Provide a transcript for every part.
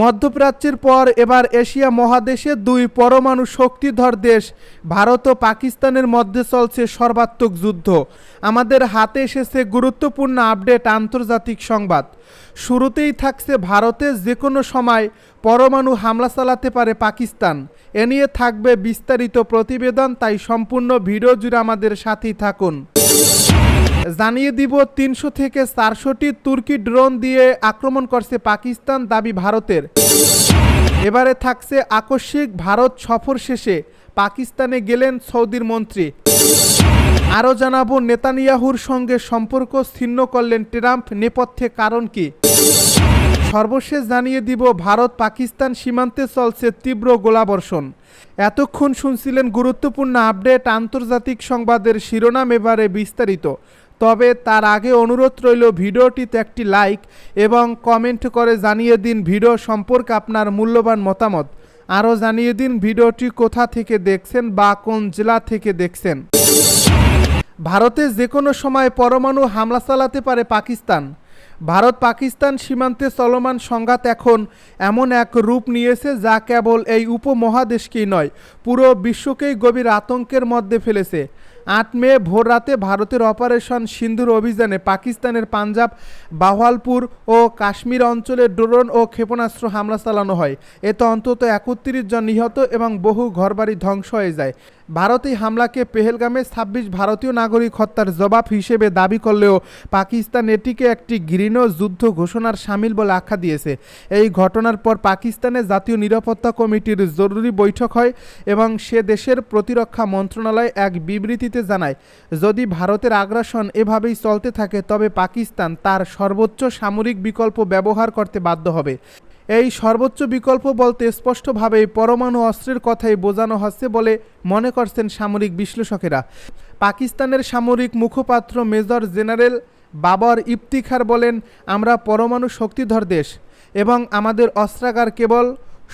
মধ্যপ্রাচ্যের পর এবার এশিয়া মহাদেশে দুই পরমাণু শক্তিধর দেশ, ভারত ও পাকিস্তানের মধ্যে চলছে সর্বাত্মক যুদ্ধ। আমাদের হাতে এসেছে গুরুত্বপূর্ণ আপডেট আন্তর্জাতিক সংবাদ। শুরুতেই থাকছে ভারতে যে কোনো সময় পরমাণু হামলা চালাতে পারে পাকিস্তান। এ নিয়ে থাকবে বিস্তারিত প্রতিবেদন, তাই সম্পূর্ণ ভিডিও জুড়ে আমাদের সাথেই থাকুন। জানিয়ে দিব, তিনশো থেকে চারশোটি তুর্কি ড্রোন দিয়ে আক্রমণ করছে পাকিস্তান দাবি ভারতের। এবারে থাকছে আকস্মিক ভারত সফর শেষে পাকিস্তানে গেলেন সৌদির মন্ত্রী। আরও জানাব, নেতানিয়াহুর সঙ্গে সম্পর্ক ছিন্ন করলেন ট্রাম্প, নেপথ্যে কারণ কি? সর্বশেষ জানিয়ে দিব, ভারত পাকিস্তান সীমান্তে চলছে তীব্র গোলাবর্ষণ। এতক্ষণ শুনছিলেন গুরুত্বপূর্ণ আপডেট আন্তর্জাতিক সংবাদের শিরোনাম এবারে বিস্তারিত। তবে তার আগে অনুরোধ রইল ভিডিওটিতে একটি লাইক এবং কমেন্ট করে জানিয়ে দিন ভিডিও সম্পর্কে আপনার মূল্যবান মতামত। আরও জানিয়ে দিন ভিডিওটি কোথা থেকে দেখছেন বা কোন জেলা থেকে দেখছেন। ভারতে যে কোনো সময় পরমাণু হামলা চালাতে পারে পাকিস্তান। ভারত পাকিস্তান সীমান্তে চলমান সংঘাত এখন এমন এক রূপ নিয়েছে যা কেবল এই উপমহাদেশকেই নয়, পুরো বিশ্বকেই গভীর আতঙ্কের মধ্যে ফেলেছে। আট মে ভোর রাতে ভারতের অপারেশন সিন্ধুর অভিযানে পাকিস্তানের পাঞ্জাব বাহওয়ালপুর ও কাশ্মীর অঞ্চলে ড্রোন ও ক্ষেপণাস্ত্র হামলা চালানো হয়। এতে অন্তত একত্রিশ জন নিহত এবং বহু ঘরবাড়ি ধ্বংস হয়ে যায়। ভারত হামলাকে পেহেলগামে ছাব্বিশ ভারতীয় নাগরিক হত্যার জবাব হিসেবে দাবি করলেও পাকিস্তান এটিকে একটি ঘৃণ যুদ্ধ ঘোষণার সামিল বলে আখ্যা দিয়েছে। এই ঘটনার পর পাকিস্তানের জাতীয় নিরাপত্তা কমিটির জরুরি বৈঠক হয় এবং সে দেশের প্রতিরক্ষা মন্ত্রণালয় এক বিবৃতিতে জানায়, যদি ভারতের আগ্রাসন এভাবেই চলতে থাকে, তবে পাকিস্তান তার সর্বোচ্চ সামরিক বিকল্প ব্যবহার করতে বাধ্য হবে। এই সর্বোচ্চ বিকল্প বলতে স্পষ্টভাবেই পরমাণু অস্ত্রের কথাই বোঝানো হচ্ছে বলে মনে করছেন সামরিক বিশ্লেষকেরা। পাকিস্তানের সামরিক মুখপাত্র মেজর জেনারেল বাবর ইফতিখার বলেন, আমরা পরমাণু শক্তিধর দেশ এবং আমাদের অস্ত্রাগার কেবল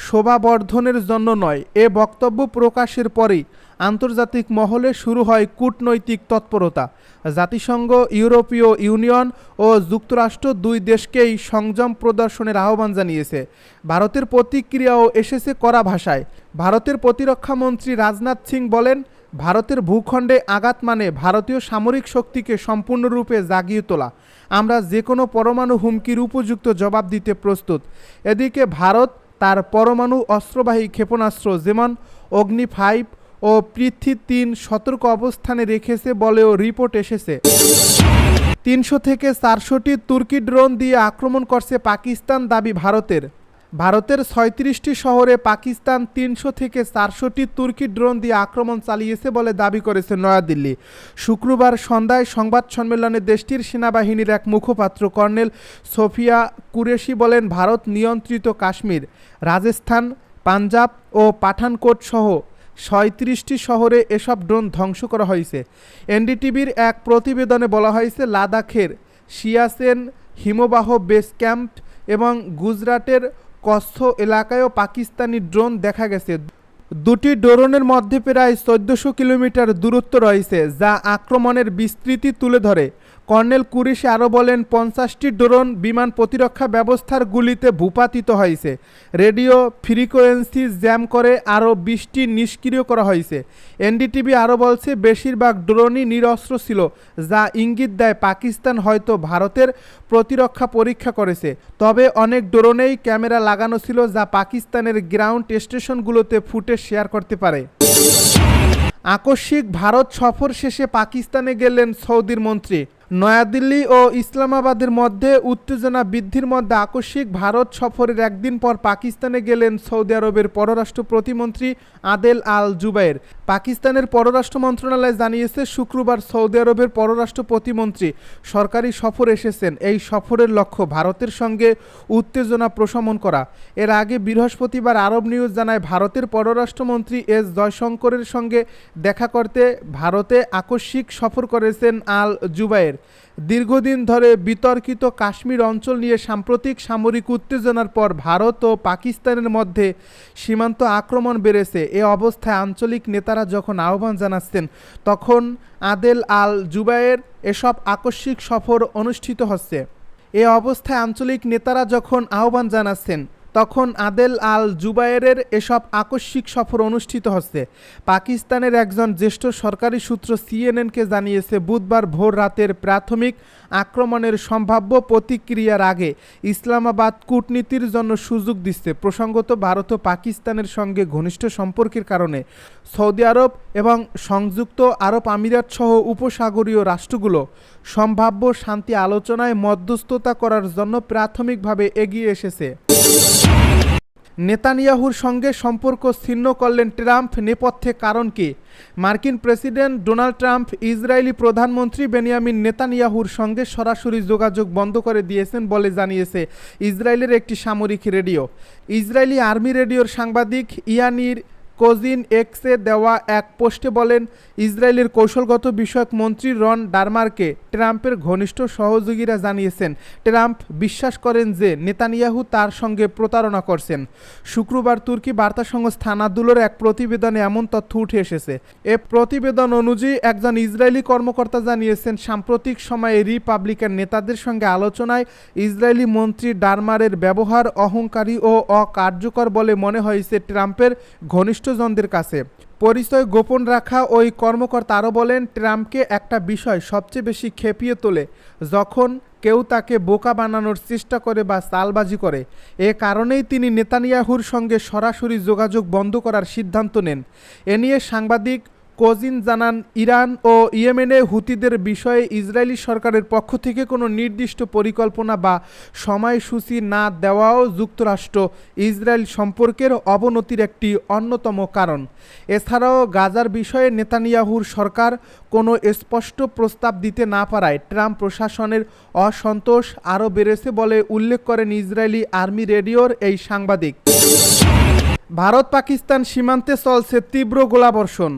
শোভাবর্ধনের জন্য নয়। এ বক্তব্য প্রকাশের পরেই আন্তর্জাতিক মহলে শুরু হয় কূটনৈতিক তৎপরতা। জাতিসংঘ, ইউরোপীয় ইউনিয়ন ও যুক্তরাষ্ট্র দুই দেশকেই সংযম প্রদর্শনের আহ্বান জানিয়েছে। ভারতের প্রতিক্রিয়াও এসেছে কড়া ভাষায়। ভারতের প্রতিরক্ষা মন্ত্রী রাজনাথ সিং বলেন, ভারতের ভূখণ্ডে আঘাত মানে ভারতীয় সামরিক শক্তিকে সম্পূর্ণরূপে জাগিয়ে তোলা। আমরা যে কোনো পরমাণু হুমকির উপযুক্ত জবাব দিতে প্রস্তুত। এদিকে ভারত তার পরমাণু অস্ত্রবাহী ক্ষেপণাস্ত্র যেমন অগ্নি ফাইভ ও পৃথ্বী তিন সতর্ক অবস্থানে রেখেছে বলেও রিপোর্ট এসেছে। তিনশো থেকে চারশোটি তুর্কি ড্রোন দিয়ে আক্রমণ করছে পাকিস্তান দাবি ভারতের। ভারতের ছয়ত্রিশটি শহরে পাকিস্তান তিনশো থেকে চারশোটি তুর্কি ড্রোন দিয়ে আক্রমণ চালিয়েছে বলে দাবি করেছে নয়াদিল্লি। শুক্রবার সন্ধ্যায় সংবাদ সম্মেলনে দেশটির সেনাবাহিনীর এক মুখপাত্র কর্নেল সোফিয়া কুরেশি বলেন, ভারত নিয়ন্ত্রিত কাশ্মীর, রাজস্থান, পাঞ্জাব ও পাঠানকোট সহ ছয়ত্রিশটি শহরে এসব ড্রোন ধ্বংস করা হয়েছে। এনডিটিভির এক প্রতিবেদনে বলা হয়েছে, লাদাখের সিয়াসেন হিমবাহ বেস ক্যাম্প এবং গুজরাটের কচ্ছ এলাকায়ও পাকিস্তানি ড্রোন দেখা গেছে। দুটি ড্রোনের মধ্যে প্রায় চোদ্দশো কিলোমিটার দূরত্ব রয়েছে, যা আক্রমণের বিস্তৃতি তুলে ধরে। কর্নেল কুরিশে আরও বলেন, পঞ্চাশটি ড্রোন বিমান প্রতিরক্ষা ব্যবস্থার গুলিতে ভূপাতিত হয়েছে। রেডিও ফ্রিকোয়েন্সি জ্যাম করে আরও বিশটি নিষ্ক্রিয় করা হয়েছে। এনডিটিভি আরও বলছে, বেশিরভাগ ড্রোনই নিরস্ত্র ছিল, যা ইঙ্গিত দেয় পাকিস্তান হয়তো ভারতের প্রতিরক্ষা পরীক্ষা করেছে। তবে অনেক ড্রোনেই ক্যামেরা লাগানো ছিল, যা পাকিস্তানের গ্রাউন্ড স্টেশনগুলোতে ফুটে শেয়ার করতে পারে। আকস্মিক ভারত সফর শেষে পাকিস্তানে গেলেন সৌদির মন্ত্রী। নয়াদিল্লি ও ইসলামাবাদের মধ্যে উত্তেজনা বৃদ্ধির মধ্যে আকস্মিক ভারত সফরের একদিন পর পাকিস্তানে গেলেন সৌদি আরবের পররাষ্ট্র প্রতিমন্ত্রী আদেল আল জুবাইর। পাকিস্তানের পররাষ্ট্র মন্ত্রণালয় জানিয়েছে, শুক্রবার সৌদি আরবের পররাষ্ট্র প্রতিমন্ত্রী সরকারি সফর এসেছেন। এই সফরের লক্ষ্য ভারতের সঙ্গে উত্তেজনা প্রশমন করা। এর আগে বৃহস্পতিবার আরব নিউজ জানায়, ভারতের পররাষ্ট্রমন্ত্রী এস জয়শঙ্করের সঙ্গে দেখা করতে ভারতে আকস্মিক সফর করেছেন আল জুবাইর। দীর্ঘদিন ধরে বিতর্কিত কাশ্মীর অঞ্চল নিয়ে সাম্প্রতিক সামরিক উত্তেজনার পর ভারত ও পাকিস্তানের মধ্যে সীমান্ত আক্রমণ বেড়েছে। এ অবস্থায় আঞ্চলিক নেতারা যখন আহ্বান জানাচ্ছেন, তখন আদেল আল জুবাইয়ের এসব আকস্মিক সফর অনুষ্ঠিত হচ্ছে। এ অবস্থায় আঞ্চলিক নেতারা যখন আহ্বান জানাচ্ছেন তখন আদেল আল জুবায়েরের এসব আকস্মিক সফর অনুষ্ঠিত হচ্ছে। পাকিস্তানের একজন জ্যেষ্ঠ সরকারি সূত্র সিএনএনকে জানিয়েছে, বুধবার ভোর রাতের প্রাথমিক আক্রমণের সম্ভাব্য প্রতিক্রিয়ার আগে ইসলামাবাদ কূটনীতির জন্য সুযোগ দিচ্ছে। প্রসঙ্গত, ভারত ও পাকিস্তানের সঙ্গে ঘনিষ্ঠ সম্পর্কের কারণে সৌদি আরব এবং সংযুক্ত আরব আমিরাত সহ উপসাগরীয় রাষ্ট্রগুলো সম্ভাব্য শান্তি আলোচনায় মধ্যস্থতা করার জন্য প্রাথমিকভাবে এগিয়ে এসেছে। নেতানিয়াহুর সঙ্গে সম্পর্ক ছিন্ন করলেন ট্রাম্প, নেপথ্যে কারণ কি? মার্কিন প্রেসিডেন্ট ডোনাল্ড ট্রাম্প ইসরায়েলি প্রধানমন্ত্রী বেনিয়ামিন নেতানিয়াহুর সঙ্গে সরাসরি যোগাযোগ বন্ধ করে দিয়েছেন বলে জানিয়েছে ইসরায়েলের একটি সামরিক রেডিও। ইসরায়েলি আর্মি রেডিওর সাংবাদিক ইয়ানির কোজিন এক্সে দেওয়া এক পোস্টে বলেন, ইসরায়েলের কৌশলগত বিষয়ক মন্ত্রী রন ডারমারকে ট্রাম্পের ঘনিষ্ঠ সহযোগীরা জানিয়েছেন, ট্রাম্প বিশ্বাস করেন যে নেতানিয়াহু তার সঙ্গে প্রতারণা করছেন। শুক্রবার তুর্কি বার্তা সংস্থা আনাদুলোর এক প্রতিবেদনে এমন তথ্য উঠে এসেছে। এ প্রতিবেদন অনুযায়ী একজন ইসরায়েলি কর্মকর্তা জানিয়েছেন, সাম্প্রতিক সময়ে রিপাবলিকান নেতাদের সঙ্গে আলোচনায় ইসরায়েলি মন্ত্রী ডারমারের ব্যবহার অহংকারী ও অকার্যকর বলে মনে হয়েছে ট্রাম্পের ঘনিষ্ঠজনদের কাছে। পরিচয় গোপন রাখা ওই কর্মকর্তা আরও বলেন, ট্রাম্পকে একটা বিষয় সবচেয়ে বেশি খেপিয়ে তোলে, যখন কেউ তাকে বোকা বানানোর চেষ্টা করে বা চালবাজি করে। এ কারণেই তিনি নেতানিয়াহুর সঙ্গে সরাসরি যোগাযোগ বন্ধ করার সিদ্ধান্ত নেন। এ নিয়ে সাংবাদিক কোজিন জানান, ইরান ও ইয়েমেনে হুতিদের বিষয়ে ইসরায়েলি সরকারের পক্ষ থেকে কোনো নির্দিষ্ট পরিকল্পনা বা সময়সূচি না দেওয়াও যুক্তরাষ্ট্র ইসরায়েল সম্পর্কের অবনতির একটি অন্যতম কারণ। এছাড়াও গাজার বিষয়ে নেতানিয়াহুর সরকার কোনো স্পষ্ট প্রস্তাব দিতে না পারায় ট্রাম্প প্রশাসনের অসন্তোষ আরও বেড়েছে বলে উল্লেখ করেন ইসরায়েলি আর্মি রেডিওর এই সাংবাদিক। ভারত পাকিস্তান সীমান্তে চলছে তীব্র গোলাবর্ষণ।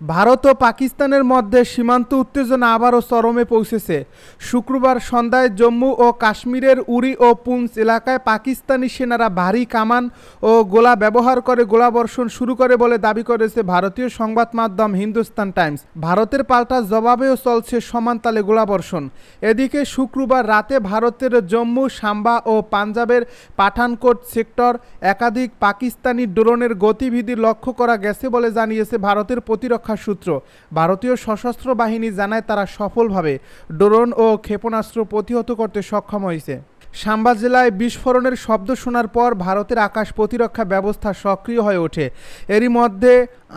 ভারত ও পাকিস্তানের মধ্যে সীমান্ত উত্তেজনা আবারও চরমে পৌঁছেছে। শুক্রবার সন্ধ্যায় জম্মু ও কাশ্মীরের উরি ও পুঞ্চ এলাকায় পাকিস্তানি সেনারা ভারী কামান ও গোলা ব্যবহার করে গোলাবর্ষণ শুরু করে বলে দাবি করেছে ভারতীয় সংবাদ মাধ্যম হিন্দুস্তান টাইমস। ভারতের পাল্টা জবাবেও চলছে সমানতালে গোলাবর্ষণ। এদিকে শুক্রবার রাতে ভারতের জম্মু, সাম্বা ও পাঞ্জাবের পাঠানকোট সেক্টর একাধিক পাকিস্তানি ড্রোনের গতিবিধি লক্ষ্য করা গেছে বলে জানিয়েছে ভারতের প্রতিরক্ষা সূত্র। ভারতীয় সশস্ত্র বাহিনী জানায় তারা সফলভাবে ড্রোন ও ক্ষেপণাস্ত্র প্রতিহত করতে সক্ষম হয়েছে। সাম্বা জেলায় বিস্ফোরণের শব্দ শোনার পর ভারতের আকাশ প্রতিরক্ষা ব্যবস্থা সক্রিয় হয়ে ওঠে। এরই মধ্যে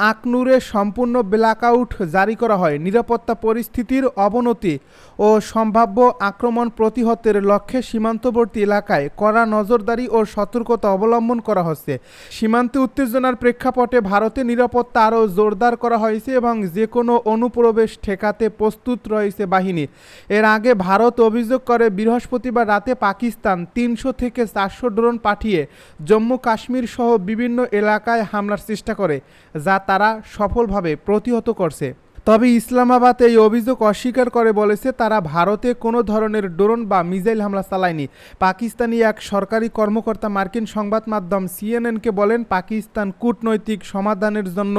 আকনুরে সম্পূর্ণ ব্ল্যাকআউট জারি করা হয়। নিরাপত্তা পরিস্থিতির অবনতি ও সম্ভাব্য আক্রমণ প্রতিহতের লক্ষ্যে সীমান্তবর্তী এলাকায় কড়া নজরদারি ও সতর্কতা অবলম্বন করা হচ্ছে। সীমান্তে উত্তেজনার প্রেক্ষাপটে ভারতে নিরাপত্তা আরও জোরদার করা হয়েছে এবং যে কোনো অনুপ্রবেশ ঠেকাতে প্রস্তুত রয়েছে বাহিনী। এর আগে ভারত অভিযোগ করে বৃহস্পতিবার রাতে পাকিস্তান তিনশো থেকে চারশো ড্রোন পাঠিয়ে জম্মু কাশ্মীর সহ বিভিন্ন এলাকায় হামলার চেষ্টা করে, যা তারা সফলভাবে প্রতিহত করছে। তবে ইসলামাবাদ এই অভিযোগ অস্বীকার করে বলেছে, তারা ভারতে কোনো ধরনের ড্রোন বা মিসাইল হামলা চালায়নি। পাকিস্তানি এক সরকারি কর্মকর্তা মার্কিন সংবাদ মাধ্যম সিএনএনকে বলেন, পাকিস্তান কূটনৈতিক সমাধানের জন্য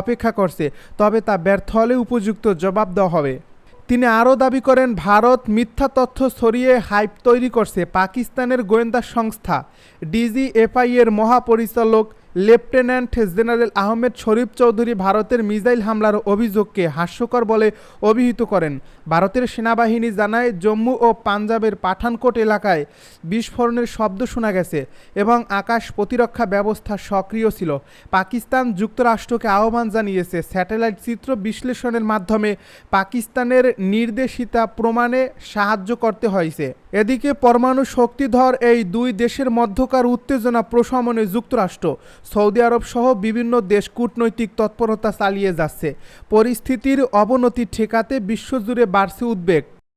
অপেক্ষা করছে, তবে তা ব্যর্থ হলে উপযুক্ত জবাব দেওয়া হবে। তিনি আরও দাবি করেন, ভারত মিথ্যা তথ্য ছড়িয়ে হাইপ তৈরি করছে পাকিস্তানের গোয়েন্দা সংস্থা। ডিজিএফআইয়ের মহাপরিচালক লেফটেন্যান্ট জেনারেল আহমেদ শরীফ চৌধুরী ভারতের মিসাইল হামলার অভিযোগকে হাস্যকর বলে অভিহিত করেন। ভারতের সেনাবাহিনী জানায়, জম্মু ও পাঞ্জাবের পাঠানকোট এলাকায় বিস্ফোরণের শব্দ শোনা গেছে এবং আকাশ প্রতিরক্ষা ব্যবস্থা সক্রিয় ছিল। পাকিস্তান যুক্তরাষ্ট্রকে আহ্বান জানিয়েছে, স্যাটেলাইট চিত্র বিশ্লেষণের মাধ্যমে পাকিস্তানের নির্দেশিতা প্রমাণে সাহায্য করতে হয়েছে। এদিকে পরমাণু শক্তিধর এই দুই দেশের মধ্যকার উত্তেজনা প্রশমনে যুক্তরাষ্ট্র, সৌদি আরব সহ বিভিন্ন দেশ কূটনৈতিক তৎপরতা চালিয়ে যাচ্ছে। পরিস্থিতির অবনতি ঠেকাতে বিশ্বজুড়ে বাড়ছে উদ্বেগ।